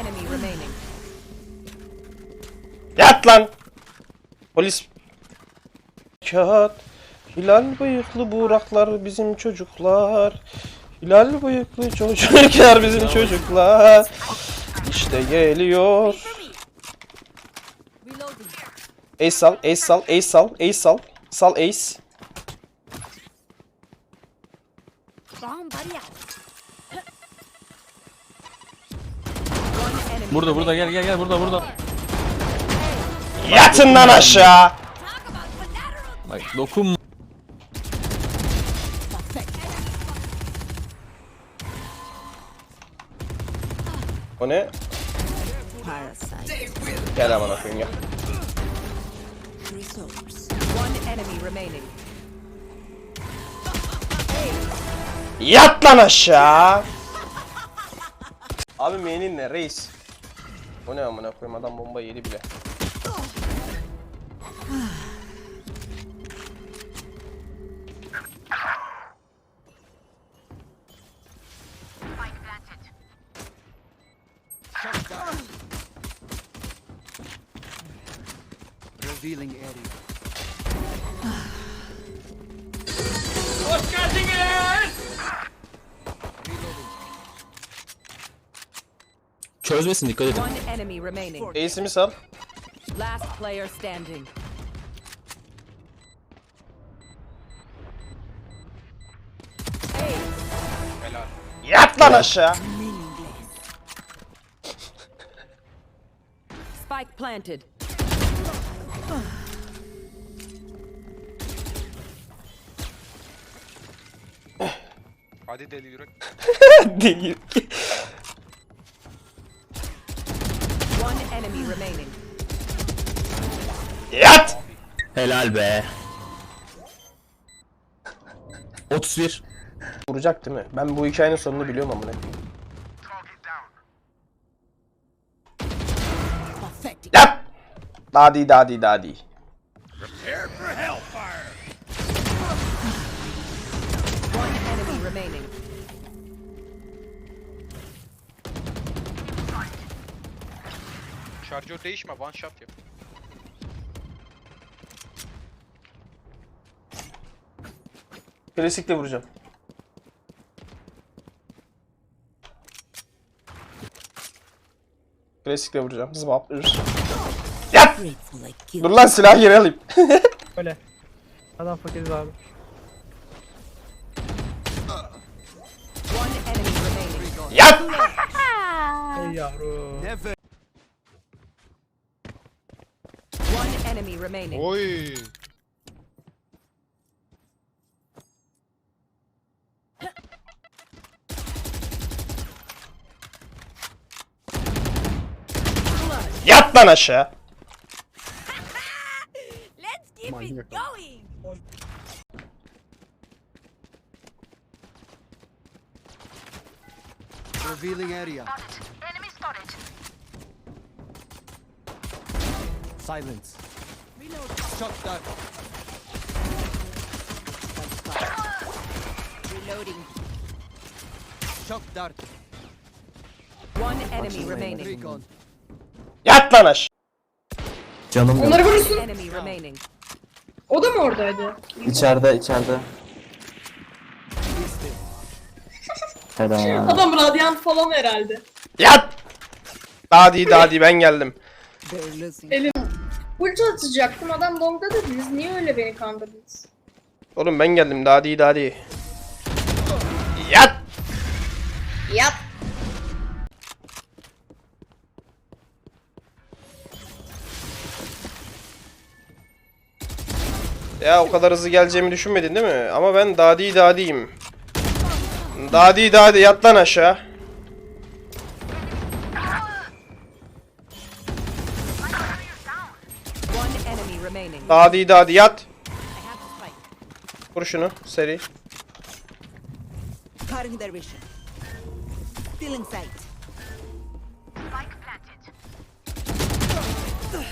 enemy. Yat lan. Polis. Kağıt. Hilal bıyıklı buraklar bizim çocuklar. Hilal bıyıklı çocuklar bizim çocuklar. İşte geliyor. Ace sal, ace sal, ace sal, ace sal. Sal ace. Burada burada gel gel gel burada burada. Yatın lan aşağı. Bak dokun. O ne? Gel aman koyayım gel. Yat lan aşağı. Abi main'in ne reis? O ne amına koyayım adam bomba yedi bile. Revealing area. Çözmesin dikkat edin. One enemy remaining. Ace'imi sal. Last player standing. Yat lan aşağı. Spike planted. Hadi deli yürek. Değil. One enemy remaining. Yat. Helal be. 31. Vuracak değil mi? Ben bu hikayenin sonunu biliyorum amına. Yat. Dadi dadi dadi. Şarjör değişme one shot yap. Klasikle vuracağım. Klasikle vuracağım. Zıbap. Yat. Dur lan silah geri alayım. Öyle. Adam fakiriz abi. One enemy remaining. Yat. Ey yavrum. Never. One enemy remaining. Oy. Yat lan aşağı. Let's keep it going. Revealing area. Silence. Shot down. Reloading. Shock dart. One enemy remaining. Recon. Yat lan aşağı. Canım Onları vurursun. Enemy remaining. O da mı oradaydı? İçeride içeride. Helal. Adam radyant falan herhalde. Yat. Dadi dadi ben geldim. Ulti atacaktım adam longda dediniz. Niye öyle beni kandırdınız? Oğlum ben geldim dadi dadi. Yat. Yap. Ya o kadar hızlı geleceğimi düşünmedin değil mi? Ama ben dadi dadiyim. Dadi dadi yat lan aşağı. Dadi dadi yat. Vur şunu seri.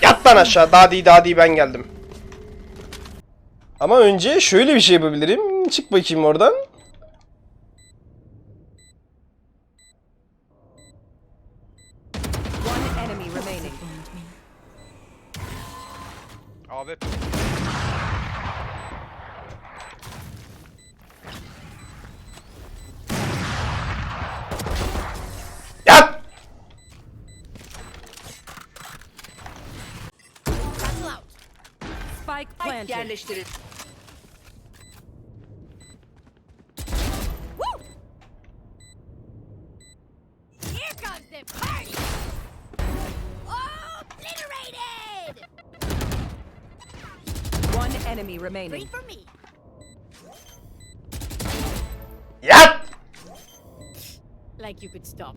Yat lan aşağı. Dadi dadi ben geldim. Ama önce şöyle bir şey yapabilirim. Çık bakayım oradan. One enemy. AWP. Yat! Spike planted. yerleştirin. Enemy remaining. for me. Yat! Like you could stop